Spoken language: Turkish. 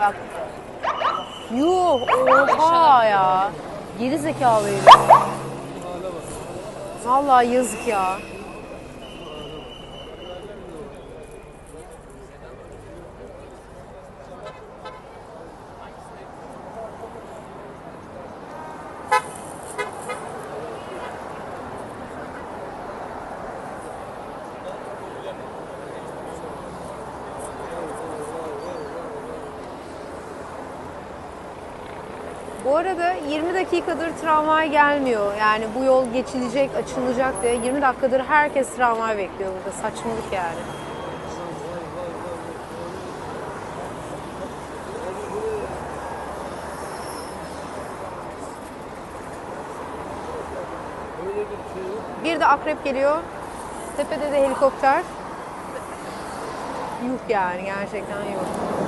Bak. Yuh oha ya. Geri zekalı herif. Vallahi yazık ya. Bu arada 20 dakikadır tramvay gelmiyor. Yani bu yol geçilecek, açılacak diye 20 dakikadır herkes tramvay bekliyor burada. Saçmalık yani. Bir de akrep geliyor. Tepede de helikopter. Yuh yani gerçekten yuh.